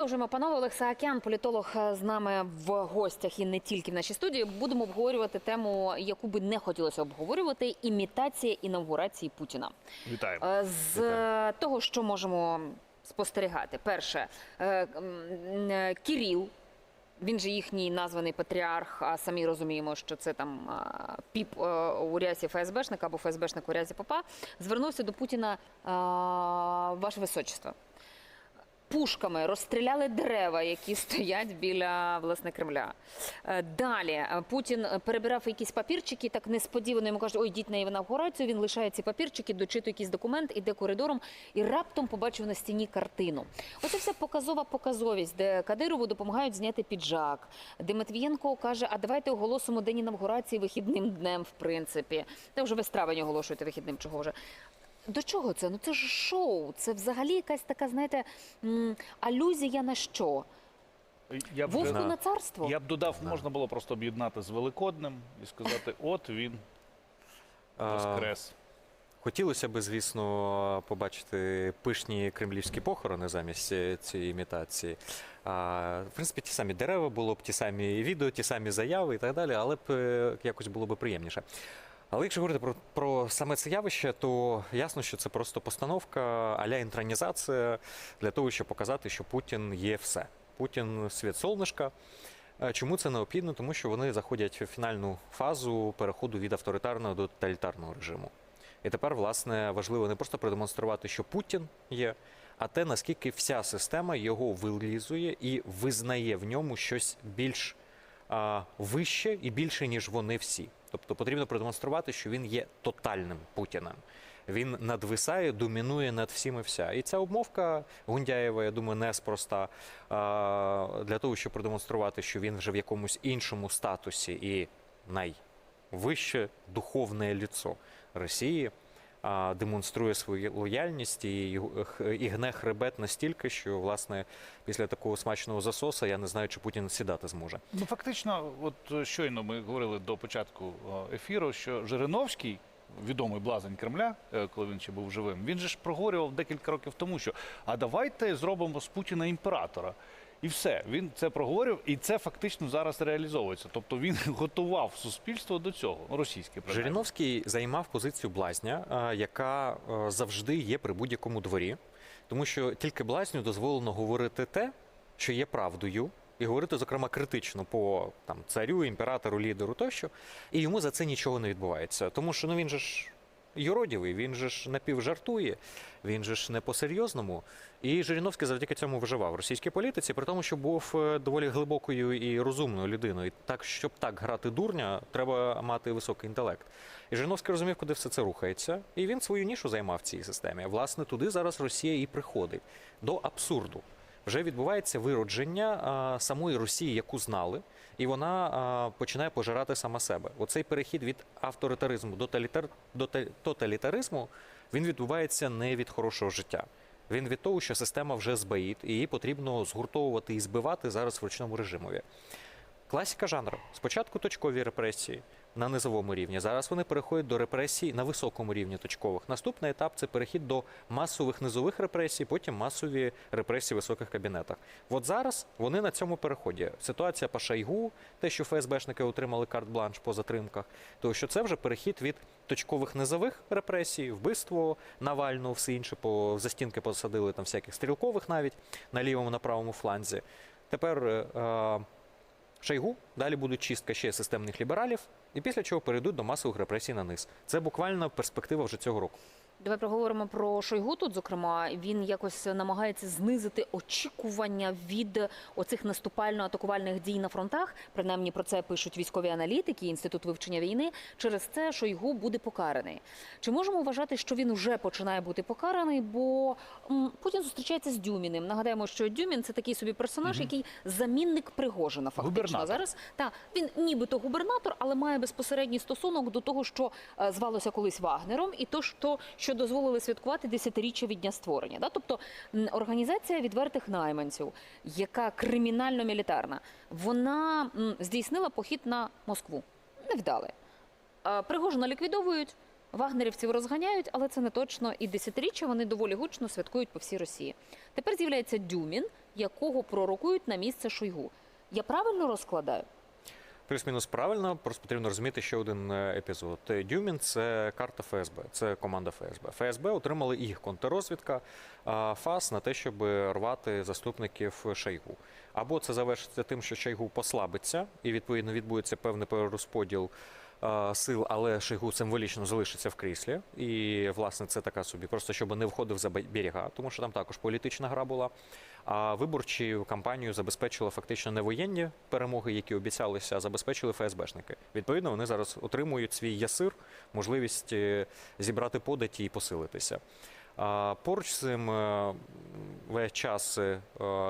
Продовжуємо. Панове Олег Саакян, політолог е, з нами в гостях і не тільки в нашій студії. Будемо обговорювати тему, яку би не хотілося обговорювати: імітація інавгурації Путіна. Вітаємо. Е, З е, того, що можемо спостерігати, перше Кіріл. Він же їхній названий патріарх, а самі розуміємо, що це там піп у рясі ФСБшника або ФСБшник у рясі попа. Звернувся до Путіна ваше височество. Пушками розстріляли дерева, які стоять біля власне Кремля. Е, Далі Путін перебирав якісь папірчики, так несподівано йому кажуть, ой, йдіть на інавгурацію. Він лишає ці папірчики, дочитує якийсь документ, іде коридором і раптом побачив на стіні картину. Оце вся показова показовість, де Кадирову допомагають зняти піджак. Де Матвієнко каже, а давайте оголосимо день інавгурації вихідним днем, в принципі. Та вже ви травень оголошуєте вихідним, чого вже. До чого це? Ну це ж шоу. Це взагалі якась така, знаєте, м, алюзія на що? Я б, Вовку на царство? я б додав, можна було просто об'єднати з Великоднем і сказати: от він А, воскрес. Хотілося б, звісно, побачити пишні кремлівські похорони замість е, цієї імітації. А, в принципі, ті самі дерева було б ті самі відео, ті самі заяви і так далі, але б е, якось було б приємніше. Але якщо говорити про, про саме це явище, то ясно, що це просто постановка а-ля інтронізація для того, щоб показати, що Путін є все. Путін світ солнышка. Е, Чому це необхідно? Тому що вони заходять в фінальну фазу переходу від авторитарного до тоталітарного режиму. І тепер, власне, важливо не просто продемонструвати, що Путін є, а те, наскільки вся система його вилізує і визнає в ньому щось більш а, вище і більше, ніж вони всі. Тобто потрібно продемонструвати, що він є тотальним Путіним. Він надвисає, домінує над всім і вся. І ця обмовка Гундяєва, я думаю, неспроста для того, щоб продемонструвати, що він вже в якомусь іншому статусі і найвище духовне ліцо Росії. Демонструє свою лояльність і, і гне хребет настільки, що власне після такого смачного засоса я не знаю, чи Путін сідати зможе. Ну фактично, от е, щойно ми говорили до початку е, ефіру, що Жириновський. Відомий блазень Кремля, е, коли він ще був живим, він же ж проговорював декілька років тому, що а давайте зробимо з Путіна імператора. І все, він це проговорив, і це фактично зараз реалізовується. Тобто він готував суспільство до цього, ну, російське. Жириновський займав позицію блазня, яка е, завжди є при будь-якому дворі, тому що тільки блазню дозволено говорити те, що є правдою, і говорити, зокрема, критично по там царю, імператору, лідеру тощо, і йому за це нічого не відбувається. Тому що ну він же ж. Юродівий, він же ж напівжартує, він же ж не по-серйозному. І Жириновський завдяки цьому виживав в російській політиці, при тому, що був е, доволі глибокою і розумною людиною. Так, щоб так грати дурня, треба мати високий інтелект. І Жириновський розумів, куди все це рухається, і він свою нішу займав в цій системі. Власне, туди зараз Росія і приходить до абсурду. Вже відбувається виродження а, самої Росії, яку знали, і вона починає пожирати сама себе. Оцей перехід від авторитаризму до, талітар... до та- тоталітаризму він відбувається не від хорошого життя. Він від того, що система вже збоїть, і її потрібно згуртовувати і збивати зараз в ручному режимові. Класіка жанру. Спочатку точкові репресії на низовому рівні. Зараз вони переходять до репресій на високому рівні точкових. Наступний етап це перехід до масових низових репресій, потім масові репресії в високих кабінетах. От зараз вони на цьому переході. Ситуація по Шайгу, те, що ФСБшники отримали карт-бланш по затримках, то що це вже перехід від точкових низових репресій, вбивство Навального, все інше по застінки посадили там всяких стрілкових навіть на лівому на правому фланзі. Тепер. е, Шойгу, далі будуть чистка ще системних лібералів, і після чого перейдуть до масових репресій на низ. Це буквально перспектива вже цього року. Давай проговоримо про Шойгу тут. Зокрема, він якось намагається знизити очікування від оцих наступально-атакувальних дій на фронтах. Принаймні про це пишуть військові аналітики, інститут вивчення війни. Через це Шойгу буде покараний. Чи можемо вважати, що він вже починає бути покараний? Бо Путін зустрічається з Дюміним. Нагадаємо, що Дюмін це такий собі персонаж, який замінник Пригожина. Фактично Губернатор. зараз та він нібито губернатор, але має безпосередній стосунок до того, що е, звалося колись Вагнером, і то, що, що дозволили святкувати десятиріччя від дня створення. Да? Тобто організація відвертих найманців, яка кримінально-мілітарна, вона здійснила похід на Москву. Невдалий. Е, Пригожина ліквідовують. Вагнерівців розганяють, але це не точно. І десятиріччя вони доволі гучно святкують по всій Росії. Тепер з'являється Дюмін, якого пророкують на місце Шойгу. Я правильно розкладаю? Плюс-мінус правильно, просто потрібно розуміти ще один е, епізод. Дюмін це карта ФСБ, це команда ФСБ. ФСБ отримали їх контррозвідка ФАС на те, щоб рвати заступників Шойгу. Або це завершиться тим, що Шойгу послабиться, і відповідно відбудеться певний перерозподіл сил, але Шойгу символічно залишиться в кріслі. І власне це така собі, просто щоб не входив за бе- берега, тому що там також політична гра була. А виборчу кампанію забезпечили фактично не воєнні перемоги, які обіцялися, а забезпечили ФСБшники. Відповідно, вони зараз отримують свій ясир, можливість е, зібрати податі і посилитися. Поруч з цим е, весь час е,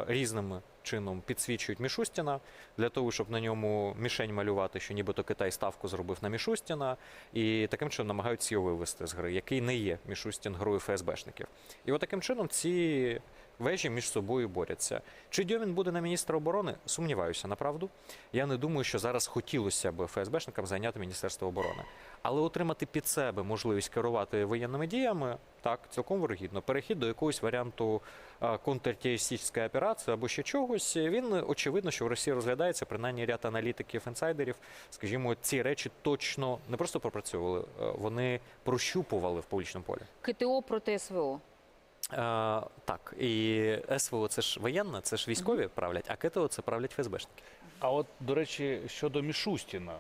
різним чином підсвічують Мішустіна для того, щоб на ньому мішень малювати, що нібито Китай ставку зробив на Мішустіна, і таким чином намагаються його вивести з гри, який не є Мішустін грою ФСБшників. І от таким чином ці вежі між собою борються. Чи Дьомін буде на міністра оборони? Сумніваюся, направду. Я не думаю, що зараз хотілося б ФСБшникам зайняти Міністерство оборони. Але отримати під себе можливість керувати воєнними діями, так, цілком вирогідно. Перехід до якогось варіанту контртерористичної операції або ще чогось, він очевидно, що в Росії розглядається, принаймні ряд аналітиків, інсайдерів, скажімо, ці речі точно не просто пропрацьовували, вони прощупували в публічному полі. КТО проти СВО. Е, так, і СВО це ж воєнна, це ж військові правлять, а КТО це правлять ФСБшники. А от, до речі, щодо Мішустіна,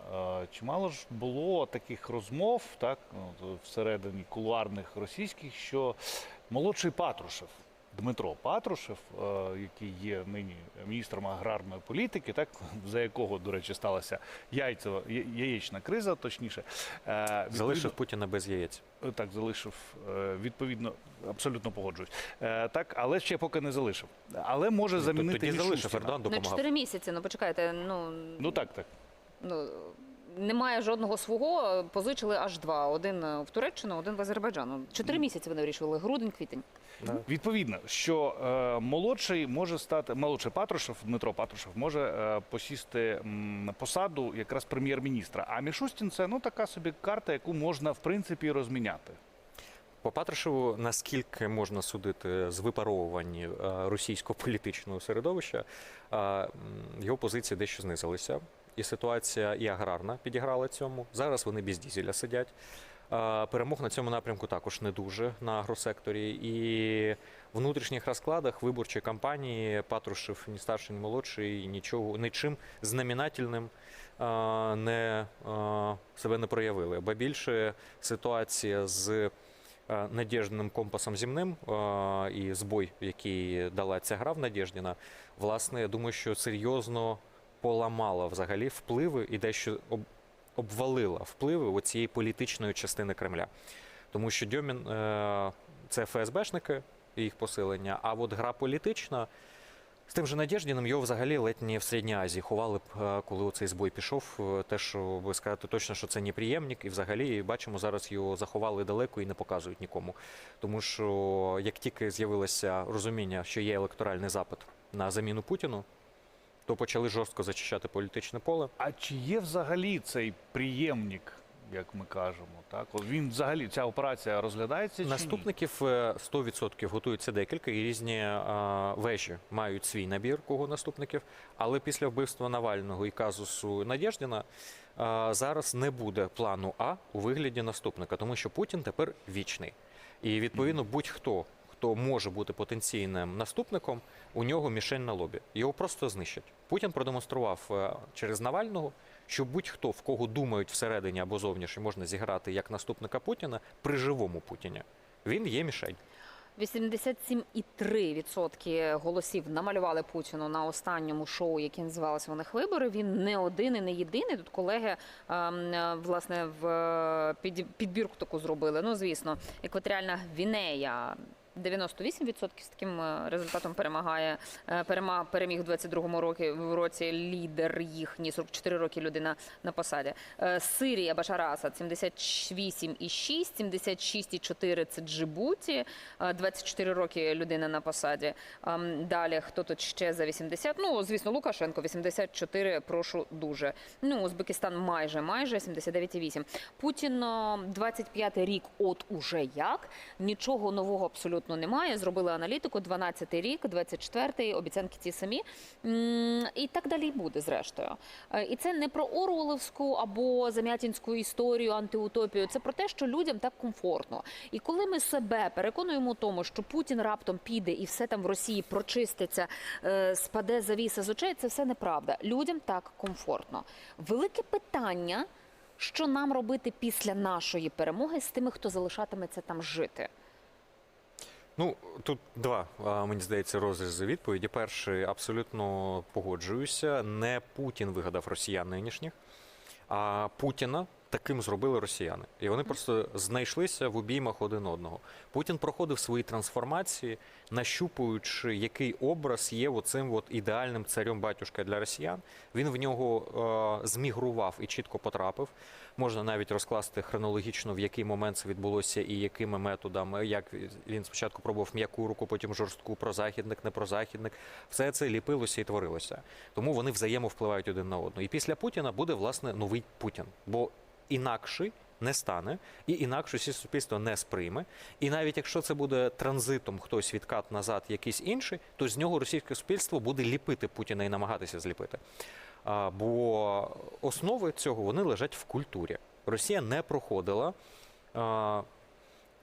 е, чимало ж було таких розмов, так, ну, всередині кулуарних російських, що молодший Патрушев, Дмитро Патрушев, е, який є нині міністром аграрної політики, так, за якого, до речі, сталася яйцева, яєчна криза, точніше, е, відповідно- Залишив Путіна без яєць. Е, Так, залишив. Відповідно, абсолютно погоджуюсь. Так, але ще поки не залишив. Але може замінити Тоді залишив. Ердоган Ну, допомагав. чотири місяці. Ну почекайте. Ну Ну так, так. ну немає жодного свого. Позичили аж два: один е, в Туреччину, один в Азербайджан. Чотири місяці вони вирішували. Грудень, квітень. Відповідно, що е, молодший може стати молодший Патрушев, Дмитро Патрушев може е, посісти м, на посаду якраз прем'єр-міністра. А Мішустін це ну така собі карта, яку можна в принципі розміняти. По Патрушеву, наскільки можна судити з випаровування е, російського політичного середовища, його позиції дещо знизилися. І ситуація і аграрна підіграла цьому. Зараз вони без дізеля сидять. Перемог на цьому напрямку також не дуже на агросекторі. І в внутрішніх розкладах виборчої кампанії Патрушев ні старший, ні молодший, нічого нічим знаменательним е, не себе не проявили. Ба більше ситуація з надіжним компасом земним е, і збой, який дала ця гра в Надєждіна, власне, я думаю, що серйозно поламала взагалі впливи і дещо об- обвалила впливи у цієї політичної частини Кремля. Тому що Дьомін е, це ФСБшники і їх посилення, а от гра політична. З тим же Надєждіним його взагалі ледь не в Середній Азії ховали б, е, коли оцей збой пішов. е, Те, що ви сказати точно, що це неприємник, і взагалі бачимо, зараз його заховали далеко і не показують нікому. Тому що як тільки з'явилося розуміння, що є електоральний запит на заміну Путіну, то почали жорстко зачищати політичне поле. А чи є взагалі цей приємник, як ми кажемо? Так, от він взагалі ця операція розглядається чи ні? Наступників е, 100% готуються декілька, і різні е, вежі мають свій набір кого наступників. Але після вбивства Навального і казусу Надєждіна е, зараз не буде плану А у вигляді наступника, тому що Путін тепер вічний. І відповідно будь-хто, хто може бути потенційним наступником, у нього мішень на лобі. Його просто знищать. Путін продемонстрував е, через Навального, що будь-хто, в кого думають всередині або зовні, що можна зіграти як наступника Путіна при живому Путіні, він є мішень. 87,3% голосів намалювали Путіну на останньому шоу, яке називалося у них вибори. Він не один і не єдиний. Тут колеги ем, е, власне в е, підбірку таку зробили. Ну звісно, екваторіальна Гвінея. 98% з таким е, результатом перемагає. е, Перема, переміг у 22-му році, в році лідер їхній, 44 роки людина на посаді. Е, Сирія, Башар Асад, 78,6, 76,4 – це Джибуті, е, 24 роки людина на посаді. Далі, хто тут ще за 80? Ну, звісно, Лукашенко, 84, прошу дуже. Ну, Узбекистан майже, майже, 79,8. Путін е, 25 рік, от уже як. Нічого нового абсолютно немає. Зробили аналітику, 12 рік, 24 обіцянки ті самі. І так далі й буде, зрештою. Е, І це не про Орвеловську або замятінську історію, антиутопію. Це про те, що людям так комфортно. І коли ми себе переконуємо у тому, що Путін раптом піде і все там в Росії прочиститься, е, спаде завіса з очей, це все неправда. Людям так комфортно. Велике питання. Що нам робити після нашої перемоги з тими, хто залишатиметься там жити? Ну тут два мені здається розрізи відповіді. Перший абсолютно погоджуюся. Не Путін вигадав росіян нинішніх, а Путіна таким зробили росіяни. І вони просто знайшлися в обіймах один одного. Путін проходив свої трансформації, нащупуючи, який образ є оцим от ідеальним царем батюшка для росіян. Він в нього е, змігрував і чітко потрапив. Можна навіть розкласти хронологічно, в який момент це відбулося і якими методами. Як він спочатку пробував м'яку руку, потім жорстку прозахідник, не прозахідник. Все це ліпилося і творилося. Тому вони взаємовпливають один на одного. І після Путіна буде власне новий Путін, бо інакший не стане, і інакше суспільство не сприйме. І навіть якщо це буде транзитом хтось відкат назад, якийсь інший, то з нього російське суспільство буде ліпити Путіна і намагатися зліпити. А, бо основи цього вони лежать в культурі. Росія не проходила а,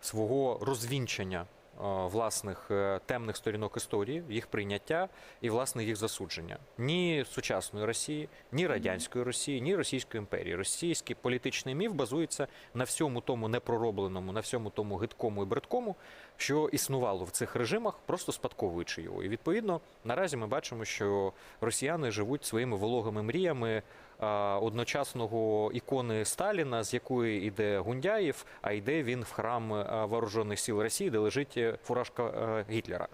свого розвінчення власних е, темних сторінок історії, їх прийняття і власне їх засудження. Ні сучасної Росії, ні радянської Росії, ні Російської імперії. Російський політичний міф базується на всьому тому непроробленому, на всьому тому гидкому і бридкому, що існувало в цих режимах, просто спадковуючи його. І відповідно наразі ми бачимо, що росіяни живуть своїми вологими мріями одночасного ікони Сталіна, з якої йде Гундяєв, а йде він в храм вооружених сил Росії, де лежить е, фуражка е, Гітлера,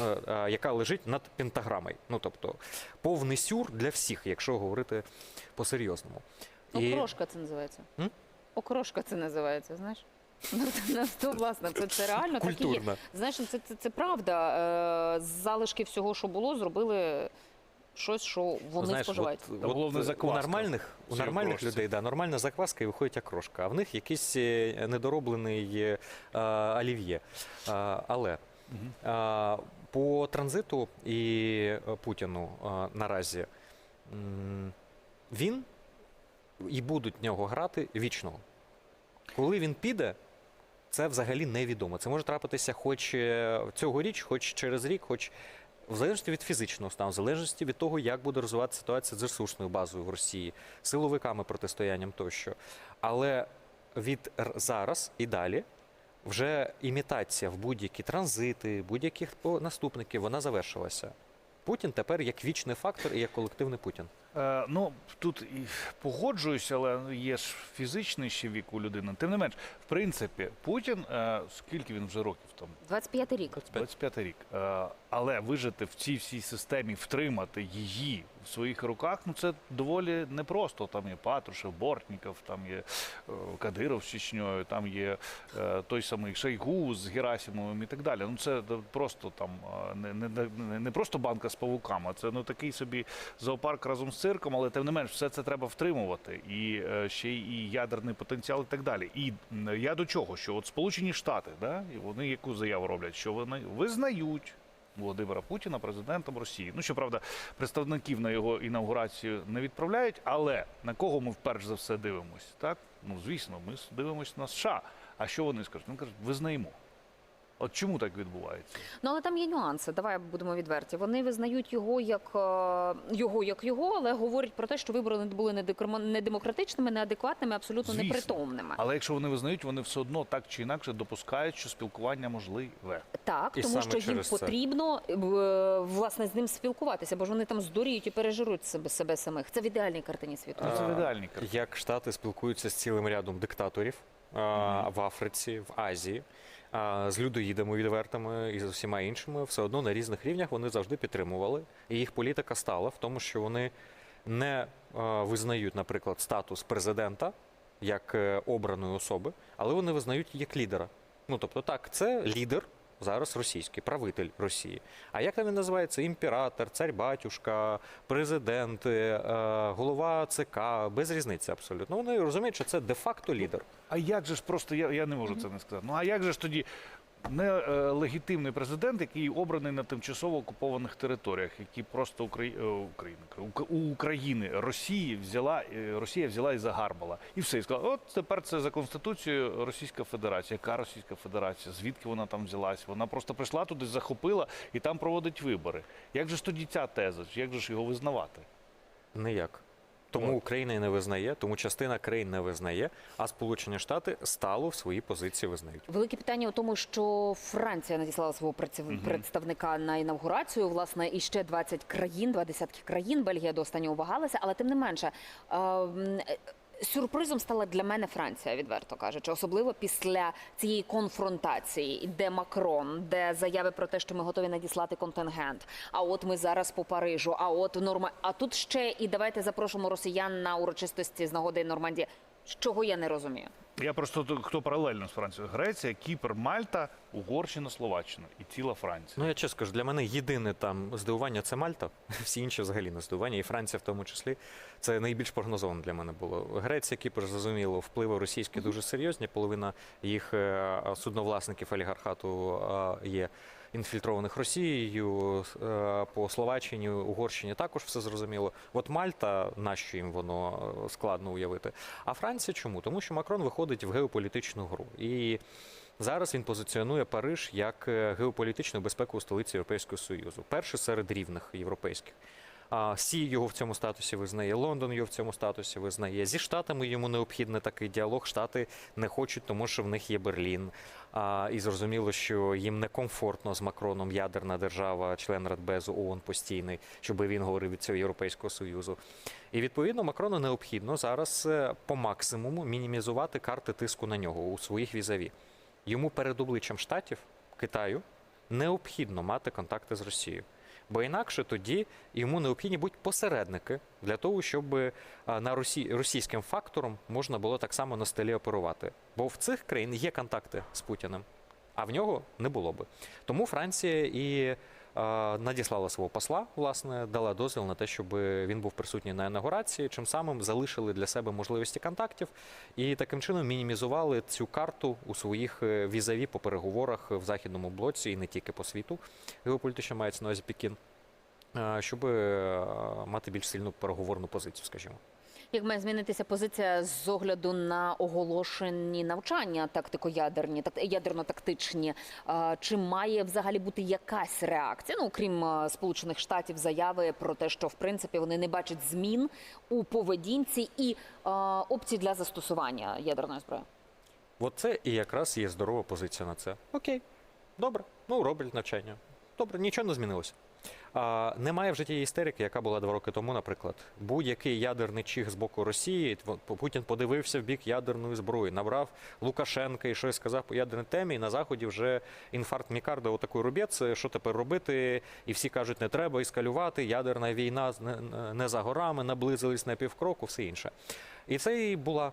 е, е, яка лежить над пентаграмою. Ну тобто повний сюр для всіх, якщо говорити по-серйозному. Окрошка це називається. М? Окрошка це називається, знаєш? Ну, це, власне, це, це реально так і є. Знаєш, ну, це, це, це правда. Е, з залишки всього, що було, зробили щось, що вони Знаєш, споживають. от- головне у нормальних, у нормальних людей да, нормальна закваска і виходить окрошка, а в них якийсь е, недороблений е, олів'є. А, але а, по транзиту і е, Путіну а, наразі він і будуть в нього грати вічно. Коли він піде, це взагалі невідомо. Це може трапитися хоч цьогоріч, хоч через рік, хоч в залежності від фізичного стану, в залежності від того, як буде розвиватися ситуація з ресурсною базою в Росії, силовиками протистоянням тощо. Але від зараз і далі вже імітація в будь-які транзити, будь-яких наступників, вона завершилася. Путін тепер як вічний фактор і як колективний Путін. Е, ну тут і погоджуюся, але є ж фізичний ще вік у людини. Тим не менш, в принципі, Путін, е, скільки він вже років там? 25 рік. 25 рік. Е, але вижити в цій всій системі, втримати її в своїх руках, ну це доволі непросто. Там є Патрушев, Бортніков, там є е, Кадиров з Чечньою, там є е, той самий Шойгу з Герасимовим і так далі. Ну це просто там е, не, не, не, просто банка з павуками, це ну такий собі зоопарк разом з цирком, але тим не менш, все це треба втримувати. І ще і ядерний потенціал, і так далі. І я до чого? Що от Сполучені Штати, да, і вони яку заяву роблять, що вони визнають. Володимира Путіна президентом Росії. Ну щоправда, представників на його інаугурацію не відправляють. Але на кого ми вперше за все дивимося? Так ну звісно, ми дивимося на США. А що вони скажуть? Вони кажуть, визнаємо. От чому так відбувається? Ну але там є нюанси. Давай будемо відверті. Вони визнають його як е, його, як його, але говорять про те, що вибори не були недекорма- недемократичними, неадекватними, абсолютно Звісно. непритомними. Але якщо вони визнають, вони все одно так чи інакше допускають, що спілкування можливе. Так, І тому що їм це. потрібно е, власне з ним спілкуватися, бо ж вони там здуріють і пережируть себе, себе самих. Це в ідеальній картині світу. Ну, це А, в ідеальній картині. Як Штати спілкуються з цілим рядом диктаторів а, в Африці, в Азії. З людоїдами відвертими і з усіма іншими, все одно на різних рівнях вони завжди підтримували. І їх політика стала в тому, що вони не визнають, наприклад, статус президента як е, обраної особи, але вони визнають як лідера. Ну тобто, так, це лідер. Зараз російський правитель Росії. А як там він називається? Імператор, цар батюшка, президент, е, голова ЦК, без різниці абсолютно. Вони розуміють, що це де-факто лідер. А як же ж просто я, я не можу це не сказати. Ну а як же ж тоді нелегітимний президент, який обраний на тимчасово окупованих територіях, які просто е, у України Росії взяла е, Росія взяла і загарбала, і все і сказала, от тепер це за конституцією Російська Федерація. Яка Російська Федерація? Звідки вона там взялась? Вона просто прийшла туди, захопила і там проводить вибори. Як же ж тоді ця теза? Як же ж його визнавати? Ніяк. Тому Україна і не визнає, тому частина країн не визнає, а Сполучені Штати стало в своїй позиції визнають. Велике питання у тому, що Франція надіслала свого праців- представника на інавгурацію. Власне, і ще 20 країн, два десятки країн. Бельгія до останнього вагалася, але тим не менше. е, е, Сюрпризом стала для мене Франція, відверто кажучи, особливо після цієї конфронтації, де Макрон, де заяви про те, що ми готові надіслати контингент. А от ми зараз по Парижу. А от норма. А тут ще і давайте запрошуємо росіян на урочистості з нагоди Нормандії. Чого я не розумію. Я просто хто паралельно з Францією? Греція, Кіпр, Мальта, Угорщина, Словаччина і ціла Франція. Ну я чесно кажу, для мене єдине там здивування це Мальта. Всі інші взагалі не здивування, і Франція в тому числі. Це найбільш прогнозовано для мене було. Греція, Кіпр, зрозуміло, впливи російські дуже серйозні. Половина їх е, судновласників олігархату е, є інфільтрованих Росією. Е, По Словаччині, Угорщині також все зрозуміло. От Мальта, нащо їм воно е, складно уявити. А Франція чому? Тому що Макрон виходить в геополітичну гру. І Зараз він позиціонує Париж як е, геополітичну безпекову столиці Європейського Союзу, перший серед рівних європейських. А Сі його в цьому статусі визнає, Лондон його в цьому статусі визнає. Зі штатами йому необхідний такий діалог. Штати не хочуть, тому що в них є Берлін. А, і зрозуміло, що їм некомфортно з Макроном ядерна держава, член Радбезу ООН постійний, щоб він говорив від цього Європейського Союзу. І відповідно Макрону необхідно зараз е, по максимуму мінімізувати карти тиску на нього у своїх візаві. Йому перед обличчям штатів Китаю необхідно мати контакти з Росією. Бо інакше тоді йому необхідні будуть посередники для того, щоб е, на Росі... російським фактором можна було так само на столі оперувати. Бо в цих країн є контакти з Путіним, а в нього не було би. Тому Франція і надіслала свого посла, власне, дала дозвіл на те, щоб він був присутній на інаугурації, чим самим залишили для себе можливості контактів і таким чином мінімізували цю карту у своїх е, візаві по переговорах в західному блоці і не тільки по світу. Геополітично мається на увазі щоб е, мати більш сильну переговорну позицію, скажімо. Як має змінитися позиція з огляду на оголошені навчання тактико-ядерні, так- ядерно-тактичні? Чи має взагалі бути якась реакція? Ну, окрім Сполучених Штатів, заяви про те, що в принципі вони не бачать змін у поведінці і опцій для застосування ядерної зброї? От це і якраз є здорова позиція на це. Окей, добре, ну роблять навчання. Добре, нічого не змінилося. А, немає вже тієї істерики, яка була два роки тому, наприклад. Будь-який ядерний чих з боку Росії, Путін подивився в бік ядерної зброї, набрав Лукашенка і щось сказав по ядерній темі, і на заході вже інфаркт Мікарда, отакий рубець, що тепер робити? І всі кажуть, не треба ескалювати, ядерна війна не за горами, наблизились на півкроку, все інше. І це і була,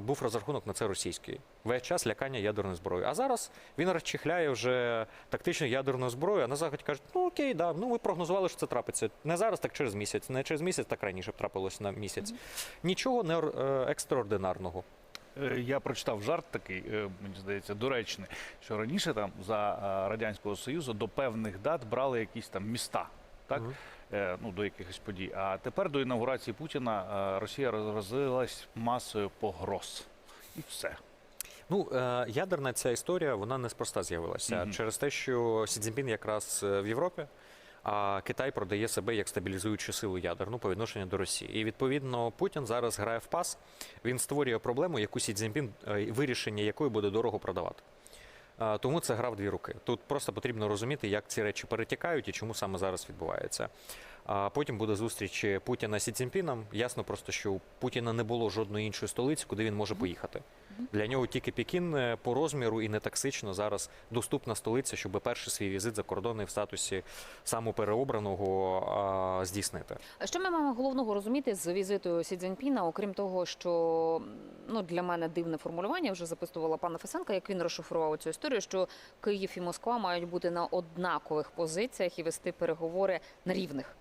був розрахунок на це російський. Весь час лякання ядерною зброєю. А зараз він розчихляє вже тактичну ядерну зброю, а на заході кажуть, ну окей, да, ну ми прогнозували, що це трапиться. Не зараз, так через місяць. Не через місяць, так раніше б трапилось на місяць. Нічого не е, екстраординарного. Е, Я прочитав жарт такий, е, мені здається, доречний, що раніше там за радянського союзу до певних дат брали якісь там міста, так Е, ну до якихось подій. А тепер до інаугурації Путіна е, Росія розразилась масою погроз, і все. Ну, е, ядерна ця історія, вона неспроста з'явилася Мгм. через те, що Сі Цзіньпін якраз е, в Європі, а Китай продає себе як стабілізуючу силу ядерну по відношенню до Росії. І відповідно Путін зараз грає в пас. Він створює проблему, яку Сі Цзіньпін, е, вирішення якої буде дорого продавати. Тому це гра в дві руки. Тут просто потрібно розуміти, як ці речі перетікають і чому саме зараз відбувається. А потім буде зустріч Путіна з Сі Цзіньпіном. Ясно просто, що у Путіна не було жодної іншої столиці, куди він може поїхати. Для нього тільки Пекін е, по розміру і не токсично зараз доступна столиця, щоб перший свій візит закордонний в статусі самопереобраного здійснити. А Що ми маємо головного розуміти з візиту Сі Цзіньпіна, окрім того, що ну для мене дивне формулювання вже записувала пана Фесенка, як він розшифрував цю історію, що Київ і Москва мають бути на однакових позиціях і вести переговори на рівних.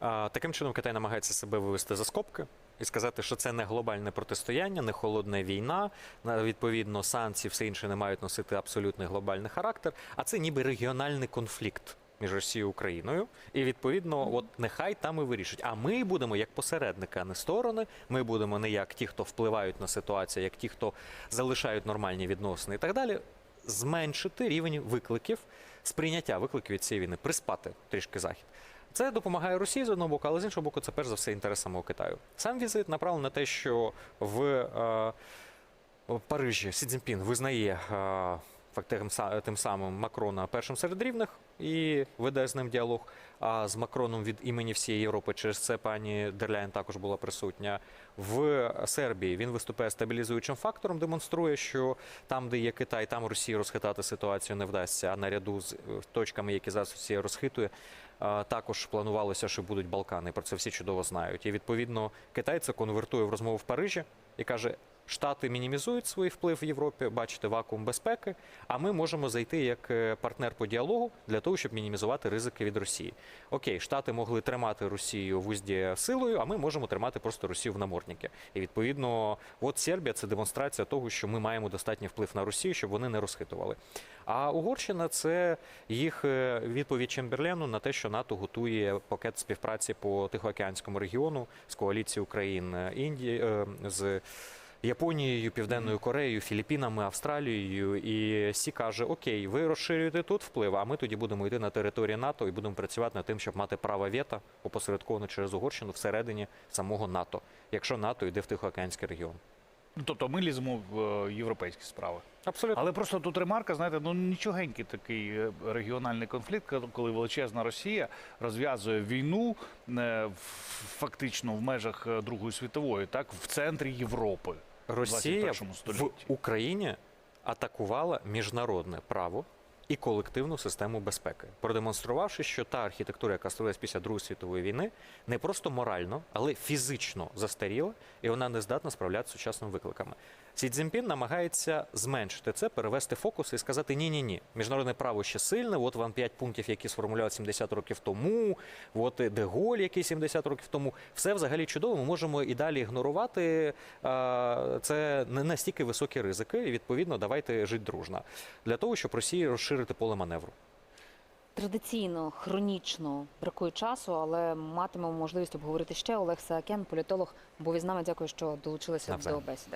Таким чином Китай намагається себе вивести за скобки і сказати, що це не глобальне протистояння, не холодна війна. Відповідно, санкції, все інше не мають носити абсолютний глобальний характер, а це ніби регіональний конфлікт. Між Росією і Україною, і відповідно, от нехай там і вирішать. А ми будемо як посередники, а не сторони. Ми будемо не як ті, хто впливають на ситуацію, як ті, хто залишають нормальні відносини і так далі. Зменшити рівень викликів, сприйняття викликів від цієї війни, приспати трішки захід. Це допомагає Росії з одного боку, але з іншого боку, це перш за все інтерес самого Китаю. Сам візит направлений на те, що в, е, Парижі Сі Цзіньпін визнає е, тим, са- тим самим Макрона першим серед рівних і веде з ним діалог. А з Макроном від імені всієї Європи через це пані Дерляєн також була присутня. В Сербії він виступає стабілізуючим фактором, демонструє, що там, де є Китай, там Росії розхитати ситуацію не вдасться. А наряду з е, точками, які зараз Росія розхитує, також планувалося, що будуть Балкани. Про це всі чудово знають. І відповідно Китай це конвертує в розмову в Парижі і каже. Штати мінімізують свій вплив в Європі, бачите вакуум безпеки. А ми можемо зайти як е, партнер по діалогу для того, щоб мінімізувати ризики від Росії. Окей, Штати могли тримати Росію в узді силою, а ми можемо тримати просто Росію в намордники. І відповідно, от Сербія це демонстрація того, що ми маємо достатній вплив на Росію, щоб вони не розхитували. А Угорщина це їх е, відповідь Чемберлену на те, що НАТО готує пакет співпраці по Тихоокеанському регіону з коаліцією країн е, Індії з. Японією, Південною Кореєю, Філіппінами, Австралією, і Сі каже: Окей, ви розширюєте тут вплив, а ми тоді будемо йти на територію НАТО і будемо працювати над тим, щоб мати право вето опосередковано через Угорщину всередині самого НАТО, якщо НАТО йде в Тихоокеанський регіон. Ну, Тобто ми ліземо в е, європейські справи. Абсолютно. Але просто тут ремарка, знаєте, ну нічогенький такий е, регіональний конфлікт, коли величезна Росія розв'язує війну е, фактично в межах Другої світової, так в центрі Європи. Росія 21 в. Україні атакувала міжнародне право і колективну систему безпеки, продемонструвавши, що та архітектура, яка створилась після Другої світової війни, не просто морально, але фізично застаріла, і вона не здатна справлятися сучасними викликами. Сі Цзіньпін намагається зменшити це, перевести фокус і сказати: ні, ні, ні, міжнародне право ще сильне. От вам 5 пунктів, які сформулювали 70 років тому. От Деголь, який 70 років тому. Все взагалі чудово. Ми можемо і далі ігнорувати. Це не настільки високі ризики, і відповідно давайте жити дружно для того, щоб Росії розширити поле маневру. Традиційно, хронічно бракує часу, але матимемо можливість обговорити ще. Олег Саакян, політолог, був із нами. Дякую, що долучилися Навзаєм. до бесіди.